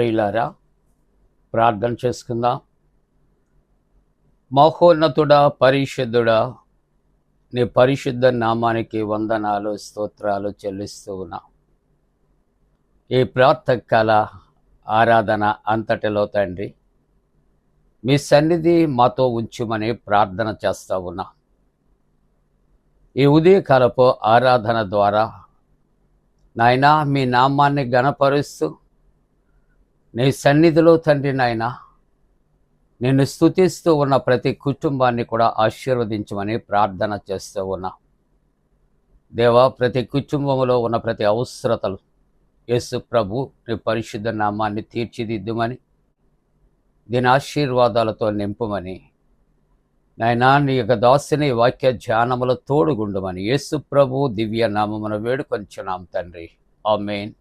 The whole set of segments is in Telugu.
ప్రియులారా ప్రార్థన చేసుకుందాం. మహోన్నతుడా పరిశుద్ధుడా నీ పరిశుద్ధ నామానికి వందనాలు స్తోత్రాలు చెల్లిస్తూ ఉన్నా. ఈ ప్రాతకాల ఆరాధన అంతటిలో తండ్రి మీ సన్నిధి మాతో ఉంచుమని ప్రార్థన చేస్తా ఉన్నా. ఈ ఉదయకాలపు ఆరాధన ద్వారా నాయనా మీ నామాన్ని గణపరుస్తూ నీ సన్నిధిలో తండ్రి నాయన నిన్ను స్తుతిస్తూ ఉన్న ప్రతి కుటుంబాన్ని కూడా ఆశీర్వదించమని ప్రార్థన చేస్తూ ఉన్నా. దేవా ప్రతి కుటుంబంలో ఉన్న ప్రతి అవసరతలు యేసు ప్రభు నీ పరిశుద్ధ నామాన్ని తీర్చిదిద్దుమని దీని ఆశీర్వాదాలతో నింపమని నాయనా నీ యొక్క దాసుని వాక్య ధ్యానముల తోడుగుండమని యేసు ప్రభు దివ్య నామమున వేడుకొంచున్నాం తండ్రి. ఆమెన్.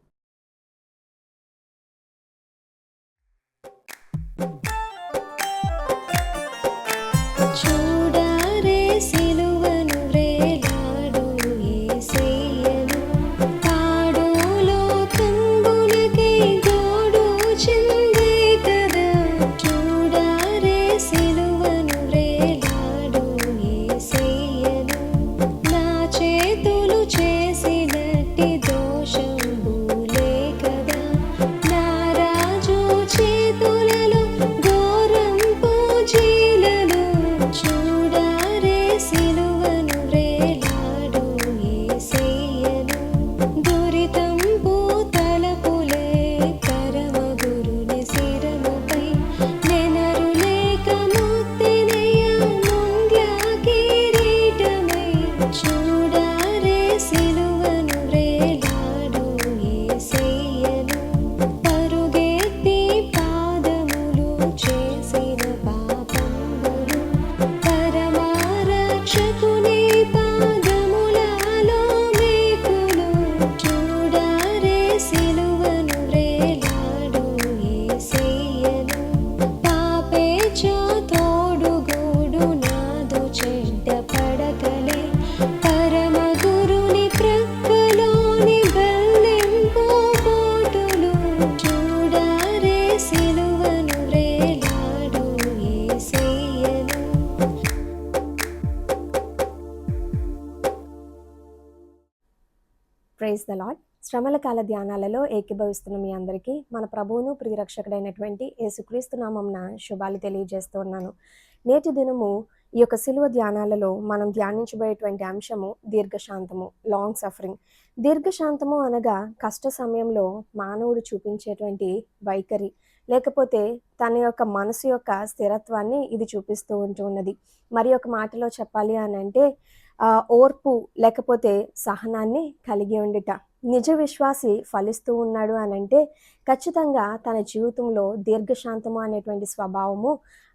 ప్రైజ్ ద లాడ్ శ్రమల కాల ధ్యానాలలో ఏకీభవిస్తున్న మీ అందరికీ మన ప్రభువును ప్రియరక్షకుడైనటువంటి యేసుక్రీస్తు నామంన శుభాలు తెలియజేస్తూ ఉన్నాను. నేటి దినము ఈ యొక్క సిలువ ధ్యానాలలో మనం ధ్యానించబోయేటువంటి అంశము దీర్ఘశాంతము లాంగ్ సఫరింగ్ దీర్ఘశాంతము అనగా కష్ట సమయంలో మానవుడు చూపించేటువంటి వైఖరి లేకపోతే తన యొక్క మనసు యొక్క స్థిరత్వాన్ని ఇది చూపిస్తూ ఉంటూ ఉన్నది. మరి ఒక మాటలో చెప్పాలి అని అంటే ఓర్పు లేకపోతే సహనాన్ని కలిగి ఉండుట. నిజ విశ్వాసి ఫలిస్తూ ఉన్నాడు అని అంటే ఖచ్చితంగా తన జీవితంలో దీర్ఘశాంతము అనేటువంటి స్వభావము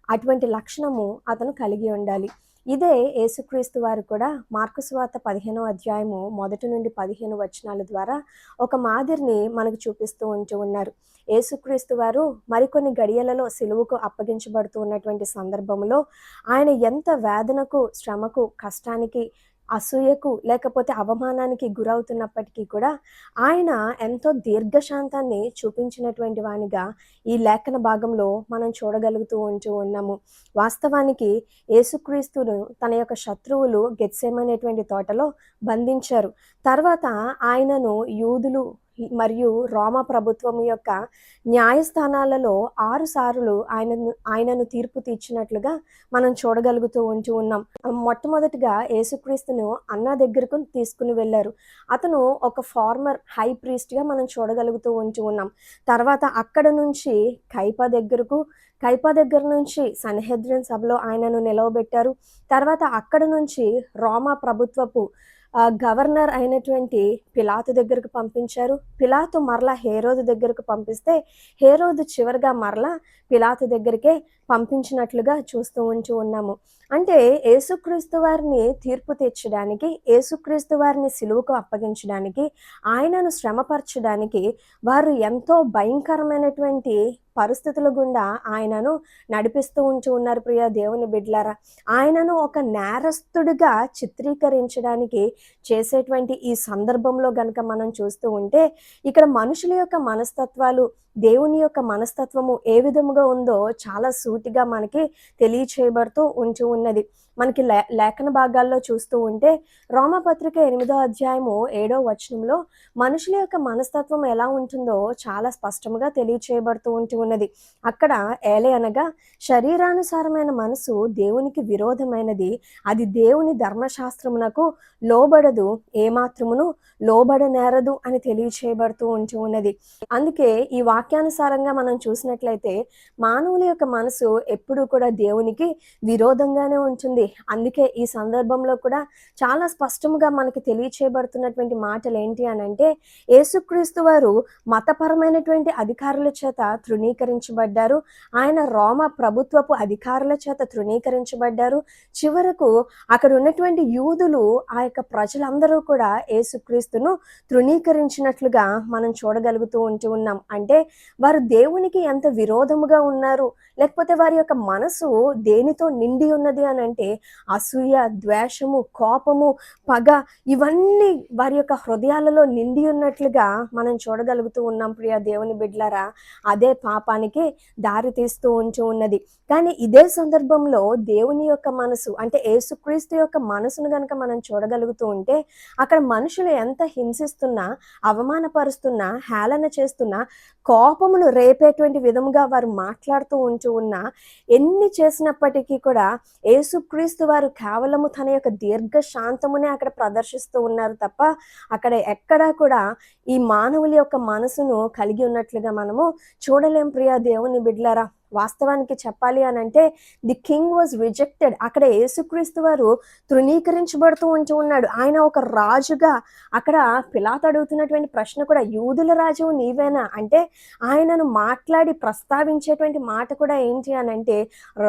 అటువంటి లక్షణము అతను కలిగి ఉండాలి. ఇదే యేసుక్రీస్తు వారు కూడా మార్కు స్వాత పదిహేనో అధ్యాయము మొదటి నుండి పదిహేను వచనాల ద్వారా ఒక మాదిరిని మనకు చూపిస్తూ ఉంటూ ఉన్నారు. యేసుక్రీస్తు వారు మరికొన్ని గడియలలో సిలువుకు అప్పగించబడుతూ ఉన్నటువంటి సందర్భంలో ఆయన ఎంత వేదనకు శ్రమకు కష్టానికి అసూయకు లేకపోతే అవమానానికి గురవుతున్నప్పటికీ కూడా ఆయన ఎంతో దీర్ఘశాంతాన్ని చూపించినటువంటి వానిగా ఈ లేఖన భాగంలో మనం చూడగలుగుతూ ఉంటూ ఉన్నాము. వాస్తవానికి యేసుక్రీస్తును తన యొక్క శత్రువులు గెత్సేమనేటువంటి తోటలో బంధించారు. తర్వాత ఆయనను యూదులు మరియు రోమా ప్రభుత్వం యొక్క న్యాయస్థానాలలో ఆరు సార్లు ఆయనను ఆయనను తీర్పు తీర్చినట్లుగా మనం చూడగలుగుతూ ఉంటూ ఉన్నాం. మొట్టమొదటిగా యేసుక్రీస్తును అన్న దగ్గరకు తీసుకుని వెళ్ళారు. అతను ఒక ఫార్మర్ హై ప్రీస్ట్గా మనం చూడగలుగుతూ ఉంటూ ఉన్నాం. తర్వాత అక్కడ నుంచి కైపా దగ్గరకు కైపా దగ్గర నుంచి సన్హెద్రిన్ సభలో ఆయనను నిలవబెట్టారు. తర్వాత అక్కడ నుంచి రోమా ప్రభుత్వపు గవర్నర్ అయినటువంటి పిలాతు దగ్గరకు పంపించారు. పిలాతు మరలా హేరోదు దగ్గరకు పంపిస్తే హేరోదు చివరిగా మరలా పిలాతు దగ్గరికే పంపించినట్లుగా చూస్తూ ఉంటూ ఉన్నాము. అంటే యేసుక్రీస్తు వారిని తీర్పు తెచ్చడానికి యేసుక్రీస్తు వారిని సిలువుకు అప్పగించడానికి ఆయనను శ్రమపరచడానికి వారు ఎంతో భయంకరమైనటువంటి పరిస్థితుల గుండా ఆయనను నడిపిస్తూ ఉంటూ ఉన్నారు ప్రియ దేవుని బిడ్లారా. ఆయనను ఒక నేరస్తుడిగా చిత్రీకరించడానికి చేసేటువంటి ఈ సందర్భంలో గనక మనం చూస్తూ ఉంటే ఇక్కడ మనుషుల యొక్క మనస్తత్వాలు దేవుని యొక్క మనస్తత్వము ఏ విధముగా ఉందో చాలా సూటిగా మనకి తెలియచేయబడుతూ ఉంచి ఉన్నది. మనకి లే లేఖన భాగాల్లో చూస్తూ ఉంటే రోమపత్రిక ఎనిమిదో అధ్యాయము ఏడో వచనంలో మనుషుల యొక్క మనస్తత్వం ఎలా ఉంటుందో చాలా స్పష్టంగా తెలియచేయబడుతూ ఉంటూ ఉన్నది. అక్కడ ఏలే అనగా శరీరానుసారమైన మనసు దేవునికి విరోధమైనది. అది దేవుని ధర్మశాస్త్రమునకు లోబడదు ఏమాత్రమును లోబడనేరదు అని తెలియచేయబడుతూ ఉంటూ ఉన్నది. అందుకే ఈ వాక్యానుసారంగా మనం చూసినట్లయితే మానవుల యొక్క మనసు ఎప్పుడూ కూడా దేవునికి విరోధంగానే ఉంటుంది. అందుకే ఈ సందర్భంలో కూడా చాలా స్పష్టంగా మనకి తెలియచేయబడుతున్నటువంటి మాటలు ఏంటి అని అంటే యేసుక్రీస్తు వారు మతపరమైనటువంటి అధికారుల చేత తృణీకరించబడ్డారు. ఆయన రోమ ప్రభుత్వపు అధికారుల చేత తృణీకరించబడ్డారు. చివరకు అక్కడ ఉన్నటువంటి యూదులు ఆ యొక్క ప్రజలందరూ కూడా యేసుక్రీస్తును తృణీకరించినట్లుగా మనం చూడగలుగుతూ ఉంటూ ఉన్నాం. అంటే వారు దేవునికి ఎంత విరోధముగా ఉన్నారు లేకపోతే వారి యొక్క మనసు దేనితో నిండి ఉన్నది అని అంటే అసూయ ద్వేషము కోపము పగ ఇవన్నీ వారి యొక్క హృదయాలలో నిండి ఉన్నట్లుగా మనం చూడగలుగుతూ ఉన్నాం ప్రియ దేవుని బిడ్లారా. అదే పాపానికి దారి తీస్తూ ఉంటూ ఉన్నది. కానీ ఇదే సందర్భంలో దేవుని యొక్క మనసు అంటే యేసుక్రీస్తు యొక్క మనసును గనక మనం చూడగలుగుతూ ఉంటే అక్కడ మనుషులు ఎంత హింసిస్తున్నా అవమానపరుస్తున్నా హేళన చేస్తున్నా కోపమును రేపేటువంటి విధముగా వారు మాట్లాడుతూ ఉంటూ ఉన్నా ఎన్ని చేసినప్పటికీ కూడా యేసుక్రీస్తు వారు కేవలము తన యొక్క దీర్ఘ శాంతమునే అక్కడ ప్రదర్శిస్తూ ఉన్నారు తప్ప అక్కడ ఎక్కడా కూడా ఈ మానవుల యొక్క మనసును కలిగి ఉన్నట్లుగా మనము చూడలేం. ప్రియా దేవుని బిడ్లారా వాస్తవానికి చెప్పాలి అని అంటే ది కింగ్ వాజ్ రిజెక్టెడ్ అక్కడ యేసుక్రీస్తు వారు తృణీకరించబడుతూ ఉంటూ ఉన్నాడు. ఆయన ఒక రాజుగా అక్కడ పిలాత్ అడుగుతున్నటువంటి ప్రశ్న కూడా యూదుల రాజు నీవేనా? అంటే ఆయనను మాట్లాడి ప్రస్తావించేటువంటి మాట కూడా ఏంటి అని అంటే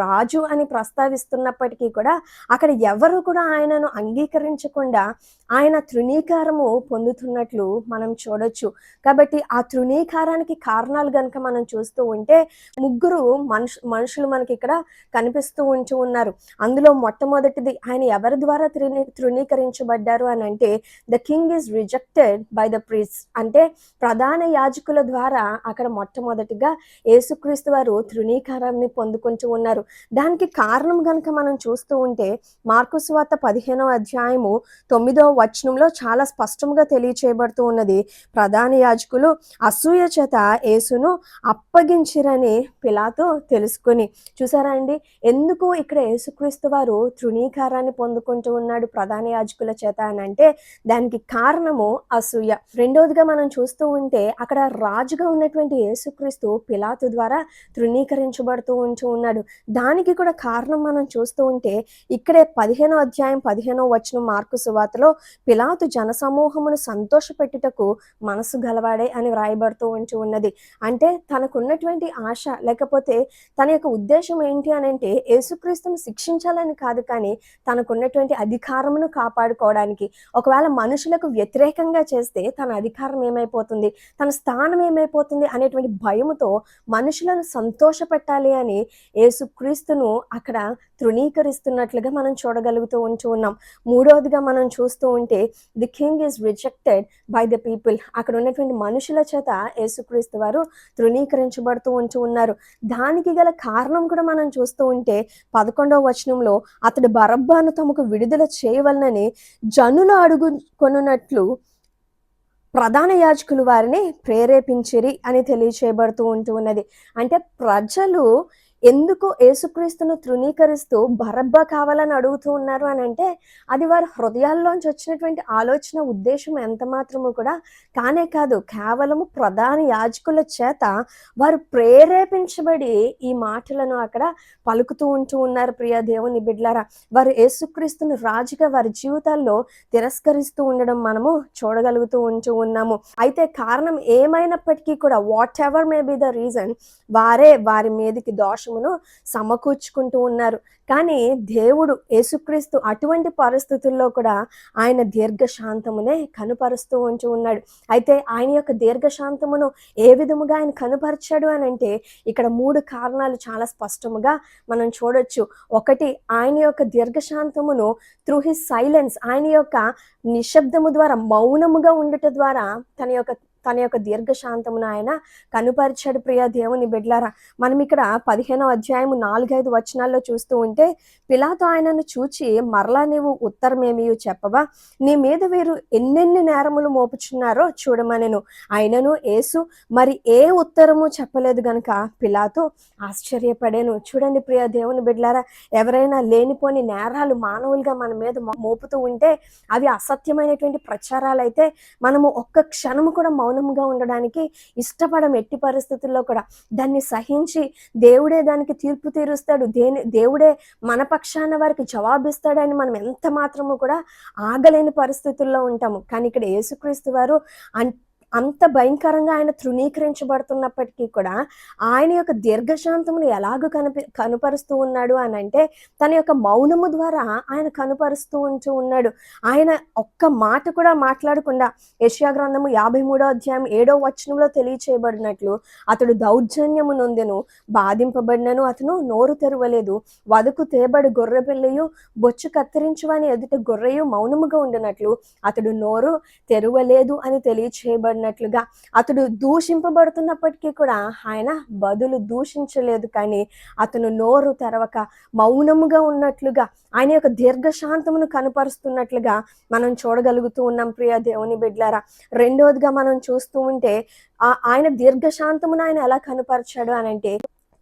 రాజు అని ప్రస్తావిస్తున్నప్పటికీ కూడా అక్కడ ఎవరు కూడా ఆయనను అంగీకరించకుండా ఆయన తృణీకారము పొందుతున్నట్లు మనం చూడొచ్చు. కాబట్టి ఆ తృణీకారానికి కారణాలు గనుక మనం చూస్తూ ఉంటే ముగ్గురు మనుషు మనుషులు మనకి ఇక్కడ కనిపిస్తూ ఉంచి ఉన్నారు. అందులో మొట్టమొదటిది ఆయన ఎవరి ద్వారా తృణీ తృణీకరించబడ్డారు అని అంటే the king is rejected by the priests అంటే ప్రధాన యాజకుల ద్వారా అక్కడ మొట్టమొదటిగా యేసుక్రీస్తు వారు తృణీకారాన్ని పొందుకుంటూ ఉన్నారు. దానికి కారణం కనుక మనం చూస్తూ ఉంటే మార్కు సువార్త పదిహేనో అధ్యాయము తొమ్మిదో వచనంలో చాలా స్పష్టంగా తెలియచేయబడుతూ ఉన్నది. ప్రధాన యాజకులు అసూయ చేత యేసును అప్పగించిరని పిలా తెలుసుకొని చూసారా అండి? ఎందుకు ఇక్కడ యేసుక్రీస్తు వారు తృణీకారాన్ని పొందుకుంటూ ఉన్నాడు ప్రధాన యాజకుల చేత అని అంటే దానికి కారణము అసూయ. రెండవదిగా మనం చూస్తూ ఉంటే అక్కడ రాజుగా ఉన్నటువంటి యేసుక్రీస్తు పిలాతు ద్వారా తృణీకరించబడుతూ ఉంటూ ఉన్నాడు. దానికి కూడా కారణం మనం చూస్తూ ఉంటే ఇక్కడే పదిహేనో అధ్యాయం పదిహేనో వచ్చిన మార్కు సువార్తలో పిలాతు జనసమూహమును సంతోషపెట్టుటకు మనసు గలవాడే అని వ్రాయబడుతూ ఉంటూ ఉన్నది. అంటే తనకున్నటువంటి ఆశ లేకపోతే తన యొక్క ఉద్దేశం ఏంటి అని అంటే యేసుక్రీస్తును శిక్షించాలని కాదు కానీ తనకున్నటువంటి అధికారమును కాపాడుకోవడానికి. ఒకవేళ మనుషులకు వ్యతిరేకంగా చేస్తే తన అధికారం ఏమైపోతుంది? తన స్థానం ఏమైపోతుంది అనేటువంటి భయముతో మనుషులను సంతోషపెట్టాలి అని యేసుక్రీస్తును అక్కడ తృణీకరిస్తున్నట్లుగా మనం చూడగలుగుతూ ఉంటూ ఉన్నాం. మూడవదిగా మనం చూస్తూ ఉంటే the king is rejected by the people అక్కడ ఉన్నటువంటి మనుషుల చేత యేసుక్రీస్తు వారు తృణీకరించబడుతూ ఉంటూ ఉన్నారు. దానికి గల కారణం కూడా మనం చూస్తూ ఉంటే పదకొండవ వచనంలో అతడు బరబ్బాను తమకు విడుదల చేయవలనని జనులు అడుగుకొనున్నట్లు ప్రధాన యాజకులు వారిని ప్రేరేపించిరి అని తెలియచేయబడుతూ ఉంటూ ఉన్నది. అంటే ప్రజలు ఎందుకు యేసుక్రీస్తును తృణీకరిస్తూ బరబ్బా కావాలని అడుగుతూ ఉన్నారు అని అంటే అది వారి హృదయాల్లోంచి వచ్చినటువంటి ఆలోచన ఉద్దేశం ఎంత మాత్రము కూడా కానే కాదు. కేవలము ప్రధాన యాజకుల చేత వారు ప్రేరేపించబడి ఈ మాటలను అక్కడ పలుకుతూ ఉంటూ ఉన్నారు ప్రియ దేవుని బిడ్లారా. వారు యేసుక్రీస్తును రాజుగా వారి జీవితాల్లో తిరస్కరిస్తూ ఉండడం మనము చూడగలుగుతూ ఉంటూ ఉన్నాము. అయితే కారణం ఏమైనప్పటికీ కూడా whatever may be the reason వారే వారి మీదకి దోష దోషమును సమకూర్చుకుంటూ ఉన్నారు. కానీ దేవుడు యేసుక్రీస్తు అటువంటి పరిస్థితుల్లో కూడా ఆయన దీర్ఘశాంతమునే కనుపరుస్తూ ఉంటూ ఉన్నాడు. అయితే ఆయన యొక్క దీర్ఘశాంతమును ఏ విధముగా ఆయన కనుపరిచాడు అని అంటే ఇక్కడ మూడు కారణాలు చాలా స్పష్టముగా మనం చూడొచ్చు. ఒకటి ఆయన యొక్క దీర్ఘశాంతమును త్రూ హిస్ సైలెన్స్ ఆయన యొక్క నిశ్శబ్దము ద్వారా మౌనముగా ఉండటం ద్వారా తన యొక్క తన యొక్క దీర్ఘశాంతమును ఆయన కనుపరిచాడు. ప్రియ దేవుని బిడ్లారా మనం ఇక్కడ పదిహేనో అధ్యాయము నాలుగైదు వచనాల్లో చూస్తూ ఉంటే పిలాతో ఆయనను చూచి మరలా నీవు ఉత్తరమేమి చెప్పవా? నీ మీద వీరు ఎన్నెన్ని నేరములు మోపుచున్నారో చూడమనెను. ఆయనను యేసు మరి ఏ ఉత్తరము చెప్పలేదు గనుక పిలాతో ఆశ్చర్యపడేను. చూడండి ప్రియ దేవుని బిడ్లారా ఎవరైనా లేనిపోని నేరాలు మానవులుగా మన మీద మోపుతూ ఉంటే అవి అసత్యమైనటువంటి ప్రచారాలు అయితే మనము ఒక్క క్షణము కూడా మౌనంగా ఉండడానికి ఇష్టపడం ఎట్టి పరిస్థితుల్లో కూడా. దాన్ని సహించి దేవుడే దానికి తీర్పు తీరుస్తాడు. దేని దేవుడే మన పక్షాన వారికి జవాబిస్తాడని మనం ఎంత మాత్రము కూడా ఆగలేని పరిస్థితుల్లో ఉంటాము. కానీ ఇక్కడ యేసుక్రీస్తు వారు అన్ అంత భయంకరంగా ఆయన తృణీకరించబడుతున్నప్పటికీ కూడా ఆయన యొక్క దీర్ఘశాంతమును ఎలాగ కనిపి కనుపరుస్తూ ఉన్నాడు అని అంటే తన యొక్క మౌనము ద్వారా ఆయన కనుపరుస్తూ ఉంటూ ఉన్నాడు. ఆయన ఒక్క మాట కూడా మాట్లాడకుండా యష్యా గ్రంథము యాభై మూడో అధ్యాయం ఏడో వచనంలో తెలియచేయబడినట్లు అతడు దౌర్జన్యము నొందెను బాధింపబడినను అతను నోరు తెరవలేదు వదకు తేబడి గొర్రె పిల్లయు బొచ్చు కత్తిరించువని ఎదుట గొర్రెయు మౌనముగా ఉండినట్లు అతడు నోరు తెరవలేదు అని తెలియచేయబడి తెలియచేయబడినట్లుగా అతడు దూషింపబడుతున్నప్పటికీ కూడా ఆయన బదులు దూషించలేదు. కానీ అతను నోరు తెరవక మౌనముగా ఉన్నట్లుగా ఆయన యొక్క దీర్ఘశాంతమును కనపరుస్తున్నట్లుగా మనం చూడగలుగుతూ ఉన్నాం. ప్రియ దేవుని బిడ్లారా రెండవదిగా మనం చూస్తూ ఉంటే ఆయన దీర్ఘశాంతమును ఆయన ఎలా కనపరిచాడు అని అంటే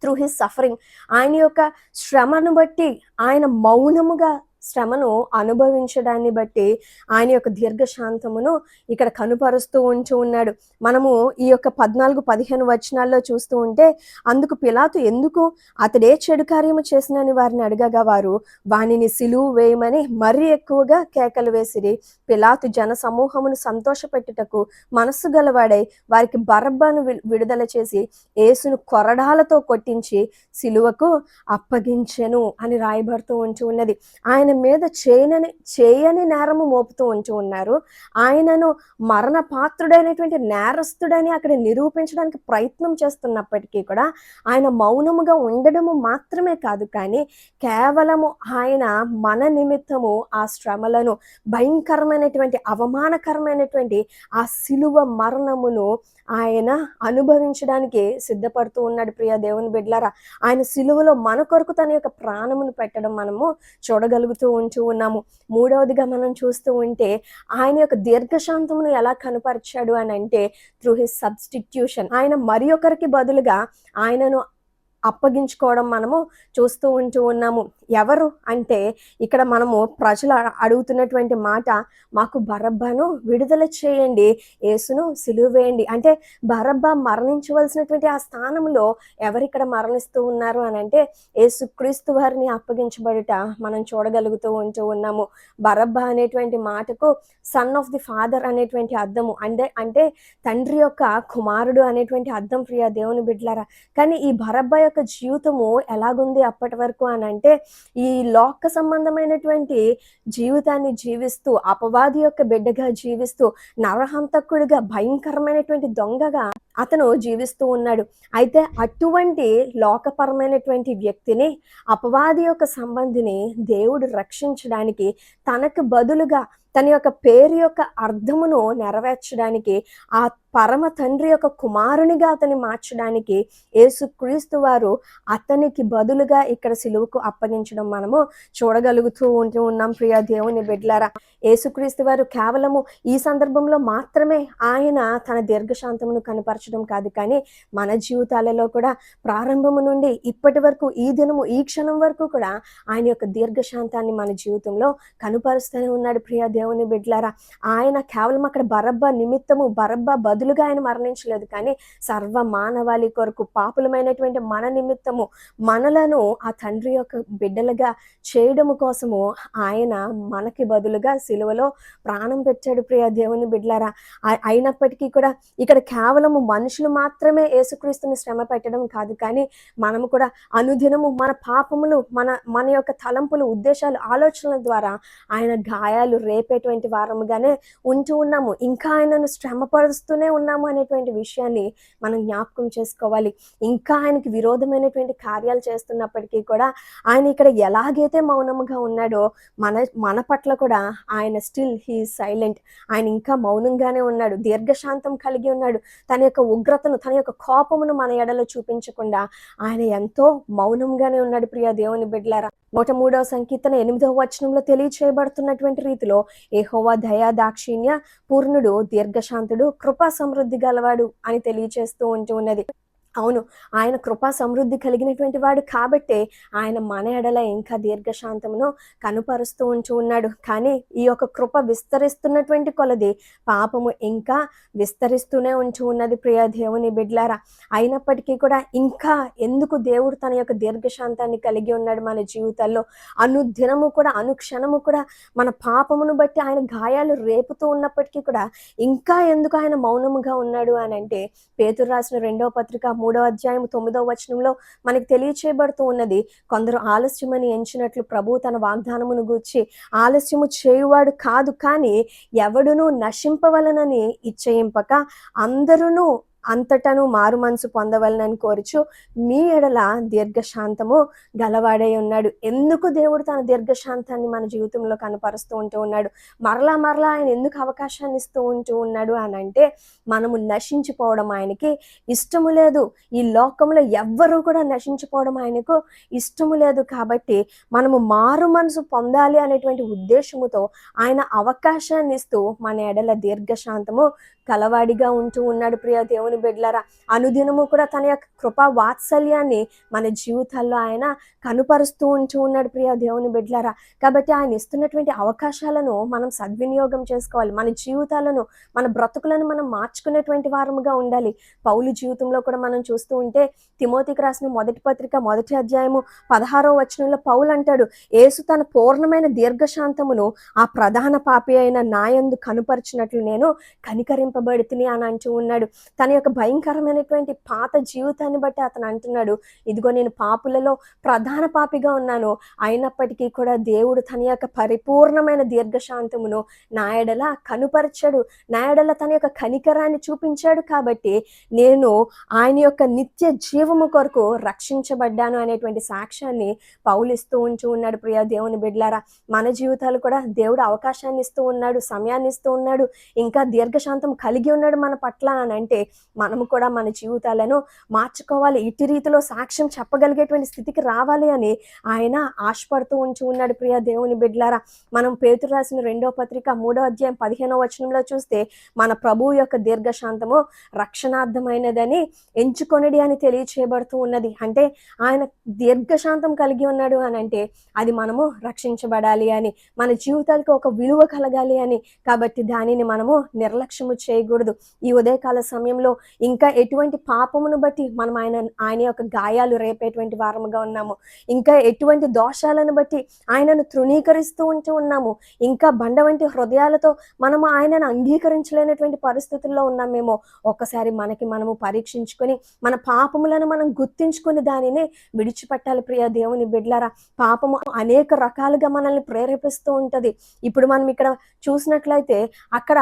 త్రూ హిస్ సఫరింగ్. ఆయన యొక్క శ్రమను బట్టి ఆయన మౌనముగా శ్రమను అనుభవించడాన్ని బట్టి ఆయన యొక్క దీర్ఘశాంతమును ఇక్కడ కనుపరుస్తూ ఉంటూ ఉన్నాడు. మనము ఈ యొక్క పద్నాలుగు పదిహేను వచనాల్లో చూస్తూ ఉంటే అందుకు పిలాతు ఎందుకు అతడే చెడు కార్యము చేసినని వారిని అడగగా వారు వానిని సిలువు వేయమని మరీ ఎక్కువగా కేకలు వేసిరి. పిలాతు జన సమూహమును సంతోషపెట్టుటకు మనస్సు గలవాడై వారికి బరబ్బను విడుదల చేసి యేసును కొరడాలతో కొట్టించి సిలువకు అప్పగించెను అని రాయబడుతూ ఉంటూ ఉన్నది. ఆయన మీద చేయనని చేయని నేరము మోపుతూ ఉంటూ ఉన్నారు. ఆయనను మరణ పాత్రుడైనటువంటి నేరస్తుడని అక్కడ నిరూపించడానికి ప్రయత్నం చేస్తున్నప్పటికీ కూడా ఆయన మౌనముగా ఉండడము మాత్రమే కాదు కానీ కేవలము ఆయన మన నిమిత్తము ఆ శ్రమలను భయంకరమైనటువంటి అవమానకరమైనటువంటి ఆ సిలువ మరణమును ఆయన అనుభవించడానికి సిద్ధపడుతూ ఉన్నాడు ప్రియ దేవుని బిడ్లారా ఆయన సిలువలో మన కొరకు తన యొక్క ప్రాణమును పెట్టడం మనము చూడగలుగుతూ ఉంటూ ఉన్నాము. మూడవదిగా మనం చూస్తూ ఉంటే ఆయన యొక్క దీర్ఘశాంతమును ఎలా కనపరిచాడు అని అంటే త్రూ హిస్ సబ్స్టిట్యూషన్. ఆయన మరి ఒకరికి బదులుగా ఆయనను అప్పగించుకోవడం మనము చూస్తూ ఉంటూ ఉన్నాము. ఎవరు అంటే ఇక్కడ మనము ప్రజలు అడుగుతున్నటువంటి మాట మాకు బరబ్బాను విడుదల చేయండి యేసును సిలువ వేయండి. అంటే బరబ్బా మరణించవలసినటువంటి ఆ స్థానంలో ఎవరిక్కడ మరణిస్తూ ఉన్నారు అని అంటే యేసుక్రీస్తు వారిని అప్పగించబడుట మనం చూడగలుగుతూ ఉంటూ ఉన్నాము. బరబ్బా అనేటువంటి మాటకు సన్ ఆఫ్ ది ఫాదర్ అనేటువంటి అర్థము. అంటే అంటే తండ్రి యొక్క కుమారుడు అనేటువంటి అర్థం ప్రియ దేవుని బిడ్లారా కానీ ఈ బరబ్బా యొక్క జీవితము ఎలాగుంది అప్పటి వరకు అని అంటే ఈ లోక సంబంధమైనటువంటి జీవితాన్ని జీవిస్తూ అపవాది యొక్క బిడ్డగా జీవిస్తూ నరహంతకుడిగా భయంకరమైనటువంటి దొంగగా అతను జీవిస్తూ ఉన్నాడు. అయితే అటువంటి లోకపరమైనటువంటి వ్యక్తిని అపవాది యొక్క సంబంధిని దేవుడు రక్షించడానికి తనకు బదులుగా తన యొక్క పేరు యొక్క అర్థమును నెరవేర్చడానికి ఆ పరమ తండ్రి యొక్క కుమారునిగా అతని మార్చడానికి యేసుక్రీస్తు వారు అతనికి బదులుగా ఇక్కడ సిలువకు అప్పగించడం మనము చూడగలుగుతూ ఉంటూ ఉన్నాం. ప్రియా దేవుని బిడ్లారా యేసుక్రీస్తు వారు కేవలము ఈ సందర్భంలో మాత్రమే ఆయన తన దీర్ఘశాంతమును కనపరచడం కాదు కానీ మన జీవితాలలో కూడా ప్రారంభము నుండి ఇప్పటి వరకు ఈ దినము ఈ క్షణం వరకు కూడా ఆయన యొక్క దీర్ఘశాంతాన్ని మన జీవితంలో కనుపరుస్తూనే ఉన్నాడు. ప్రియా దేవుని బిడ్లారా ఆయన కేవలం అక్కడ బరబ్బ నిమిత్తము బరబ్బ బదులుగా ఆయన మరణించలేదు. కానీ సర్వ మానవాళి కొరకు పాపులమైనటువంటి మన నిమిత్తము మనలను ఆ తండ్రి యొక్క బిడ్డలుగా చేయడము కోసము ఆయన మనకి బదులుగా సిలువలో ప్రాణం పెట్టాడు ప్రియ దేవుని బిడ్డలారా. అయినప్పటికీ కూడా ఇక్కడ కేవలము మనుషులు మాత్రమే యేసుక్రీస్తుని శ్రమ పెట్టడం కాదు. కానీ మనము కూడా అనుదినము మన పాపములు మన మన యొక్క తలంపులు ఉద్దేశాలు ఆలోచనల ద్వారా ఆయన గాయాలు రేపే రేపేటువంటి వారముగానే ఉంటూ ఉన్నాము. ఇంకా ఆయనను శ్రమపరుస్తూనే ఉన్నాము అనేటువంటి విషయాన్ని మనం జ్ఞాపకం చేసుకోవాలి. ఇంకా ఆయనకి విరోధమైనటువంటి కార్యాలు చేస్తున్నప్పటికీ కూడా ఆయన ఇక్కడ ఎలాగైతే మౌనముగా ఉన్నాడో మన మన పట్ల కూడా ఆయన స్టిల్ హీ సైలెంట్ ఆయన ఇంకా మౌనంగానే ఉన్నాడు. దీర్ఘశాంతం కలిగి ఉన్నాడు. తన యొక్క ఉగ్రతను తన యొక్క కోపమును మన ఎడలో చూపించకుండా ఆయన ఎంతో మౌనంగానే ఉన్నాడు ప్రియ దేవుని బిడ్లారా నూట మూడవ సంకీర్తన ఎనిమిదవ వచనంలో తెలియచేయబడుతున్నటువంటి రీతిలో ఏహోవా దయా దాక్షిణ్య పూర్ణుడు దీర్ఘశాంతుడు కృపా సమృద్ధి గలవాడు అని తెలియచేస్తూ ఉంటూ ఉన్నది. అవును. ఆయన కృపా సమృద్ధి కలిగినటువంటి వాడు కాబట్టే ఆయన మన ఎడల ఇంకా దీర్ఘశాంతమును కనుపరుస్తూ ఉంచు ఉన్నాడు. కానీ ఈ యొక్క కృప విస్తరిస్తున్నటువంటి కొలది పాపము ఇంకా విస్తరిస్తూనే ఉంచు ఉన్నది ప్రియ దేవుని బిడ్లారా. అయినప్పటికీ కూడా ఇంకా ఎందుకు దేవుడు తన యొక్క దీర్ఘశాంతాన్ని కలిగి ఉన్నాడు మన జీవితాల్లో? అనుదినము కూడా అనుక్షణము కూడా మన పాపమును బట్టి ఆయన గాయాలు రేపుతూ ఉన్నప్పటికీ కూడా ఇంకా ఎందుకు ఆయన మౌనముగా ఉన్నాడు అని అంటే పేతురు రాసిన రెండవ పత్రిక మూడో అధ్యాయం తొమ్మిదవ వచనంలో మనకి తెలియచేయబడుతూ ఉన్నది కొందరు ఆలస్యమని ఎంచినట్లు ప్రభు తన వాగ్దానమును గూర్చి ఆలస్యము చేయువాడు కాదు కానీ ఎవడును నశింపవలనని ఇచ్చయింపక అందరూ అంతటను మారు మనసు పొందవలనని కోరుచు మీ ఎడల దీర్ఘశాంతము గలవాడై ఉన్నాడు. ఎందుకు దేవుడు తన దీర్ఘశాంతాన్ని మన జీవితంలో కనపరుస్తూ ఉంటూ ఉన్నాడు? మరలా మరలా ఆయన ఎందుకు అవకాశాన్ని ఇస్తూ ఉంటూ ఉన్నాడు అని అంటే మనము నశించిపోవడం ఆయనకి ఇష్టము లేదు. ఈ లోకంలో ఎవ్వరూ కూడా నశించిపోవడం ఆయనకు ఇష్టము లేదు కాబట్టి మనము మారు మనసు పొందాలి అనేటువంటి ఉద్దేశముతో ఆయన అవకాశాన్ని ఇస్తూ మన ఎడల దీర్ఘశాంతము కలవాడిగా ఉంటూ ఉన్నాడు ప్రియ దేవుని బిడ్డలారా అనుదినము కూడా తన యొక్క కృపా వాత్సల్యాన్ని మన జీవితాల్లో ఆయన కనుపరుస్తూ ఉంటూ ఉన్నాడు ప్రియ దేవుని బిడ్డలారా కాబట్టి ఆయన ఇస్తున్నటువంటి అవకాశాలను మనం సద్వినియోగం చేసుకోవాలి. మన జీవితాలను మన బ్రతుకులను మనం మార్చుకునేటువంటి వారముగా ఉండాలి. పౌలు జీవితంలో కూడా మనం చూస్తూ ఉంటే తిమోతికి రాసిన మొదటి పత్రిక మొదటి అధ్యాయము పదహారో వచనంలో పౌలు అంటాడు యేసు తన పూర్ణమైన దీర్ఘశాంతమును ఆ ప్రధాన పాపి అయిన నాయందు కనుపరిచినట్లు నేను కనికరింపబడితిని అని అంటూ ఉన్నాడు. తన యొక్క భయంకరమైనటువంటి పాత జీవితాన్ని బట్టి అతను అంటున్నాడు. ఇదిగో నేను పాపులలో ప్రధాన పాపిగా ఉన్నాను. అయినప్పటికీ కూడా దేవుడు తన యొక్క పరిపూర్ణమైన దీర్ఘశాంతమును నాయడల కనుపరిచాడు. కనుపరచాడు తన యొక్క కనికరాన్ని చూపించాడు కాబట్టి నేను ఆయన యొక్క నిత్య జీవము కొరకు రక్షించబడ్డాను అనేటువంటి సాక్ష్యాన్ని పౌలిస్తూ ఉంటూ ఉన్నాడు. ప్రియ దేవుని బిడ్లారా మన జీవితాలు కూడా దేవుడు అవకాశాన్ని ఇస్తూ ఉన్నాడు సమయాన్ని ఇస్తూ ఉన్నాడు. ఇంకా దీర్ఘశాంతం కలిగి ఉన్నాడు మన పట్ల అని అంటే మనము కూడా మన జీవితాలను మార్చుకోవాలి. ఇటు రీతిలో సాక్ష్యం చెప్పగలిగేటువంటి స్థితికి రావాలి అని ఆయన ఆశపడుతూ ఉంచి ఉన్నాడు. ప్రియ దేవుని బిడ్లారా మనం పేతురు రాసిన రెండో పత్రిక మూడో అధ్యాయం పదిహేనో వచనంలో చూస్తే మన ప్రభువు యొక్క దీర్ఘశాంతము రక్షణార్థమైనదని ఎంచుకొనడి అని తెలియచేయబడుతూ ఉన్నది. అంటే ఆయన దీర్ఘశాంతం కలిగి ఉన్నాడు అని అంటే అది మనము రక్షించబడాలి అని మన జీవితాలకు ఒక విలువ కలగాలి అని. కాబట్టి దానిని మనము నిర్లక్ష్యము చేయకూడదు. ఈ ఉదయకాల సమయంలో ఇంకా ఎటువంటి పాపమును బట్టి మనం ఆయన ఆయన యొక్క గాయాలు రేపేటువంటి వారముగా ఉన్నాము. ఇంకా ఎటువంటి దోషాలను బట్టి ఆయనను తృణీకరిస్తూ ఉంటూ ఉన్నాము. ఇంకా బండ వంటి హృదయాలతో మనము ఆయనను అంగీకరించలేనటువంటి పరిస్థితుల్లో ఉన్నామేమో. ఒక్కసారి మనకి మనము పరీక్షించుకొని మన పాపములను మనం గుర్తించుకొని దానిని విడిచిపెట్టాలి ప్రియ దేవుని బిడ్లారా. పాపము అనేక రకాలుగా మనల్ని ప్రేరేపిస్తూ ఉంటది. ఇప్పుడు మనం ఇక్కడ చూసినట్లయితే అక్కడ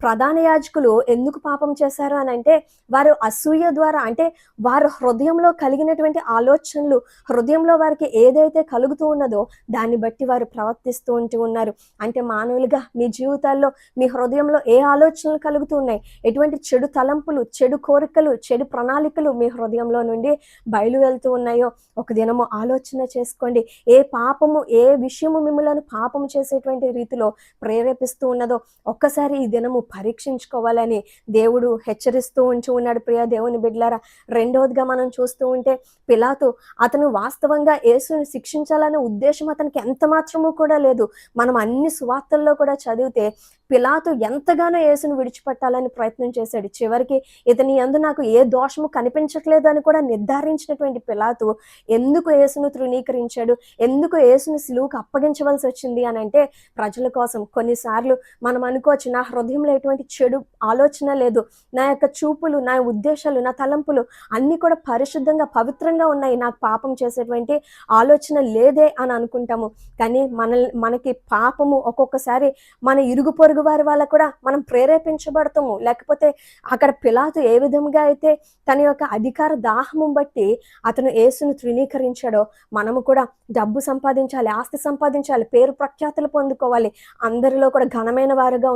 ప్రధాన యాజకులు ఎందుకు పాపం చేశారు అని అంటే వారు అసూయ ద్వారా అంటే వారు హృదయంలో కలిగినటువంటి ఆలోచనలు హృదయంలో వారికి ఏదైతే కలుగుతూ ఉన్నదో దాన్ని బట్టి వారు ప్రవర్తిస్తూ ఉంటూ ఉన్నారు. అంటే మానవులుగా మీ జీవితాల్లో మీ హృదయంలో ఏ ఆలోచనలు కలుగుతూ ఉన్నాయి? ఎటువంటి చెడు తలంపులు చెడు కోరికలు చెడు ప్రణాళికలు మీ హృదయంలో నుండి బయలు వెళ్తూ ఉన్నాయో ఒక దినము ఆలోచన చేసుకోండి. ఏ పాపము ఏ విషయము మిమ్మల్ని పాపము చేసేటువంటి రీతిలో ప్రేరేపిస్తూ ఉన్నదో ఒక్కసారి ఈ దినము పరీక్షించుకోవాలని దేవుడు హెచ్చరిస్తూ ఉంచి ఉన్నాడు. ప్రియ దేవుని బిడ్లారా రెండవదిగా మనం చూస్తూ ఉంటే పిలాతు అతను వాస్తవంగా యేసుని శిక్షించాలనే ఉద్దేశం అతనికి ఎంత మాత్రము కూడా లేదు. మనం అన్ని సువార్తల్లో కూడా చదివితే పిలాతు ఎంతగానో యేసును విడిచిపెట్టాలని ప్రయత్నం చేశాడు. చివరికి ఇతని యందు నాకు ఏ దోషము కనిపించట్లేదు అని కూడా నిర్ధారించినటువంటి పిలాతు ఎందుకు యేసును తృణీకరించాడు? ఎందుకు యేసును సిలువుకు అప్పగించవలసి వచ్చింది అని అంటే ప్రజల కోసం కొన్నిసార్లు మనం అనుకోవచ్చు నా హృదయంలో ఎటువంటి చెడు ఆలోచన లేదు. నా యొక్క చూపులు నా ఉద్దేశాలు నా తలంపులు అన్నీ కూడా పరిశుద్ధంగా పవిత్రంగా ఉన్నాయి. నాకు పాపం చేసేటువంటి ఆలోచన లేదే అని అనుకుంటాము. కానీ మన మనకి పాపము ఒక్కొక్కసారి మన ఇరుగు పొరుగు వారి వల్ల కూడా మనం ప్రేరేపించబడతాము. లేకపోతే అక్కడ పిలాతు ఏ విధంగా అయితే తన యొక్క అధికార దాహము బట్టి అతను యేసును తృణీకరించాడో మనము కూడా డబ్బు సంపాదించాలి ఆస్తి సంపాదించాలి పేరు ప్రఖ్యాతులు పొందుకోవాలి. అందరిలో కూడా ఘనమైన వారుగా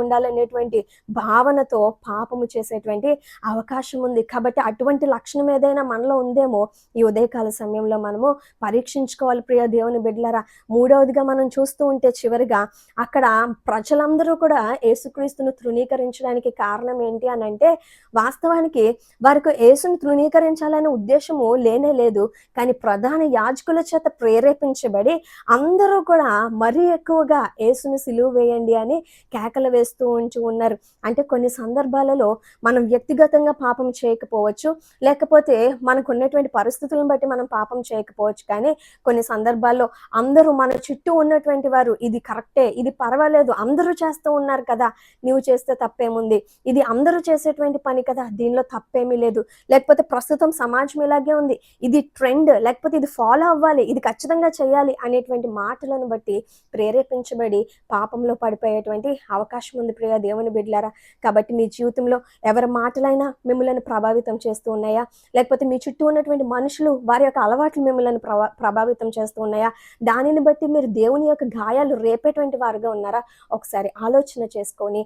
ఉండాలనేటువంటి భావనతో పాపము చేసేటువంటి అవకాశం ఉంది. కాబట్టి అటువంటి లక్షణం ఏదైనా మనలో ఉందేమో ఈ ఉదయకాల సమయంలో మనము పరీక్షించుకోవాలి ప్రియ దేవుని బిడ్డలరా. మూడవదిగా మనం చూస్తూ ఉంటే చివరిగా అక్కడ ప్రజలందరూ కూడా యేసుక్రీస్తును తృణీకరించడానికి కారణం ఏంటి అని అంటే వాస్తవానికి వారికి యేసును తృణీకరించాలనే ఉద్దేశము లేనే లేదు. కానీ ప్రధాన యాజకుల చేత ప్రేరేపించబడి అందరూ కూడా మరీ ఎక్కువగా యేసును సిలువ వేయండి అని కేకలు వేస్తూ ఉంటూ ఉన్నారు. అంటే కొన్ని సందర్భాలలో మనం వ్యక్తిగతంగా పాపం చేయకపోవచ్చు లేకపోతే మనకు ఉన్నటువంటి పరిస్థితులను బట్టి మనం పాపం చేయకపోవచ్చు. కానీ కొన్ని సందర్భాల్లో అందరూ మన చుట్టూ ఉన్నటువంటి వారు ఇది కరెక్టే ఇది పర్వాలేదు అందరూ చేస్తూ ఉన్నారు కదా నీవు చేస్తే తప్పేముంది ఇది అందరూ చేసేటువంటి పని కదా దీనిలో తప్పేమీ లేదు. లేకపోతే ప్రస్తుతం సమాజం ఇలాగే ఉంది ఇది ట్రెండ్ లేకపోతే ఇది ఫాలో అవ్వాలి ఇది ఖచ్చితంగా చేయాలి అనేటువంటి మాటలను బట్టి ప్రేరేపించబడి పాపంలో పడిపోయేటువంటి అవకాశం ఉంది ప్రియ దేవుని బిడ్డలారా. కాబట్టి మీ జీవితంలో ఎవరి మాటలైనా మిమ్మల్ని ప్రభావితం చేస్తూ ఉన్నాయా? లేకపోతే మీ చుట్టూ ఉన్నటువంటి మనుషులు వారి యొక్క అలవాట్లు మిమ్మల్ని ప్రభావితం చేస్తూ ఉన్నాయా? దానిని బట్టి మీరు దేవుని యొక్క గాయాలు రేపేటువంటి వారుగా ఉన్నారా? ఒకసారి ఆలోచన చేసుకొని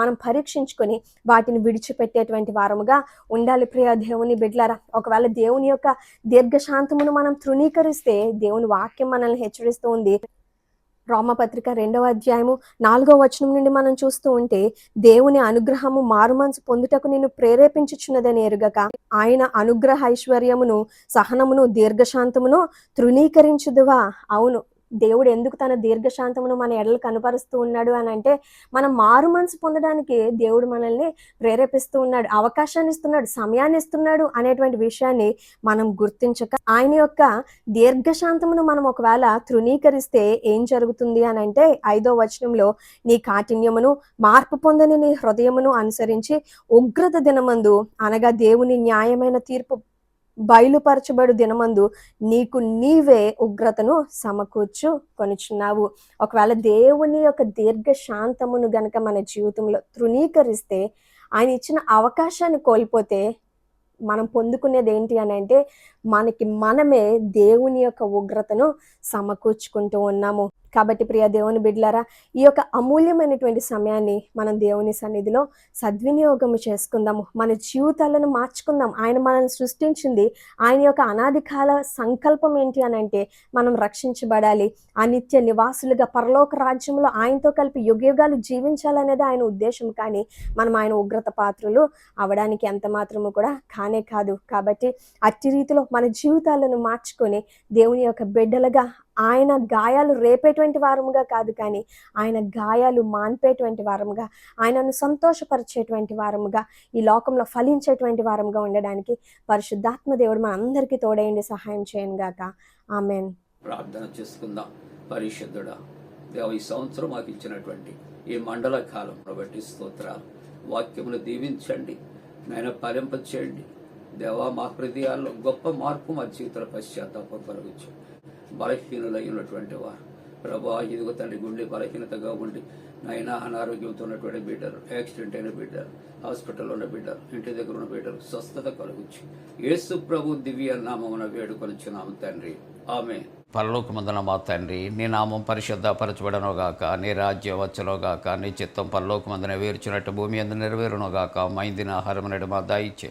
మనం పరీక్షించుకొని వాటిని విడిచిపెట్టేటువంటి వారముగా ఉండాలి ప్రియ దేవుని బిడ్లారా ఒకవేళ దేవుని యొక్క దీర్ఘశాంతమును మనం తృణీకరిస్తే దేవుని వాక్యం మనల్ని హెచ్చరిస్తూ ఉంది. రోమపత్రిక రెండవ అధ్యాయము నాలుగో వచనం నుండి మనం చూస్తూ ఉంటే దేవుని అనుగ్రహము మారుమనసు పొందుటకు నిన్ను ప్రేరేపించుచున్నదని ఎరుగక ఆయన అనుగ్రహ ఐశ్వర్యమును సహనమును దీర్ఘశాంతమును తృణీకరించుదువా? అవును. దేవుడు ఎందుకు తన దీర్ఘశాంతమును మన ఎడలు కనపరుస్తూ ఉన్నాడు అని అంటే మనం మారు మనసు పొందడానికి దేవుడు మనల్ని ప్రేరేపిస్తూ ఉన్నాడు అవకాశాన్ని ఇస్తున్నాడు సమయాన్ని ఇస్తున్నాడు అనేటువంటి విషయాన్ని మనం గుర్తించక ఆయన యొక్క దీర్ఘశాంతమును మనం ఒకవేళ తృణీకరిస్తే ఏం జరుగుతుంది అని అంటే ఐదో వచనంలో నీ కాఠిన్యమును మార్పు పొందని నీ హృదయమును అనుసరించి ఉగ్రత దినమందు అనగా దేవుని న్యాయమైన తీర్పు బయలుపరచబడు దినమందు నీకు నీవే ఉగ్రతను సమకూర్చు కొనుచున్నావు. ఒకవేళ దేవుని యొక్క దీర్ఘ శాంతమును గనక మన జీవితంలో తృణీకరిస్తే ఆయన ఇచ్చిన అవకాశాన్ని కోల్పోతే మనం పొందుకునేది ఏంటి అని అంటే మనకి మనమే దేవుని యొక్క ఉగ్రతను సమకూర్చుకుంటూ ఉన్నాము. కాబట్టి ప్రియ దేవుని బిడ్డలారా ఈ యొక్క అమూల్యమైనటువంటి సమయాన్ని మనం దేవుని సన్నిధిలో సద్వినియోగం చేసుకుందాము. మన జీవితాలను మార్చుకుందాం. ఆయన మనల్ని సృష్టించింది. ఆయన యొక్క అనాది కాల సంకల్పం ఏంటి అని అంటే మనం రక్షించబడాలి. ఆ నిత్య నివాసులుగా పరలోక రాజ్యంలో ఆయనతో కలిపి యుగయుగాలు జీవించాలనేది ఆయన ఉద్దేశం. కానీ మనం ఆయన ఉగ్రత పాత్రలు అవడానికి ఎంత మాత్రము కూడా కానే కాదు. కాబట్టి అట్టి రీతిలో మన జీవితాలను మార్చుకొని దేవుని యొక్క బిడ్డలుగా ఆయన గాయాలు రేపేటువంటి వారముగా కాదు కానీ ఆయన గాయాలు మాన్పేటువంటి వారముగా ఆయనను సంతోషపరిచేటువంటి వారముగా ఈ లోకంలో ఫలించేటువంటి వారముగా ఉండడానికి పరిశుద్ధాత్మ దేవుడు మన అందరికీ తోడేయండి సహాయం చేయను గాక. ఆమెన్. ప్రార్థన చేసుకుందాం. పరిశుద్ధుడా దేవ ఈ సంవత్సరం మాకు ఇచ్చినటువంటి ఈ మండల కాలం బట్టి స్తోత్రాలు. వాక్యములు దీవించండి. నేను ఫలింప చేయండి దేవా మా హృదయాల్లో గొప్ప మార్పు మా జీవితాల పశ్చాత్తాపం కలుగుచ్చు బలహీనులైనటువంటి వారు. ప్రభా ఇదిగో తండ్రి గుండె బలహీనతగా ఉండి నైనా అనారోగ్యంతో ఉన్నటువంటి బిడ్డలు యాక్సిడెంట్ అయిన బిడ్డలు హాస్పిటల్లో ఉన్న బిడ్డలు ఇంటి దగ్గర ఉన్న బిడ్డలు స్వస్థత కలుగుచ్చు. యేసు ప్రభు దివ్య నామమున వేడుకొనిచున్నాము తండ్రి. ఆమె పరలోకమందున మా తండ్రి నీ నామం పరిశుద్ధపరచబడను గాక నీ రాజ్యం వచ్చనుగాక నీ చిత్తం పరలోకమందున వేర్చినట్టు భూమి అందు నెరవేరునుగాక మైందిన ఆహారం నడు మా దాయిచ్చే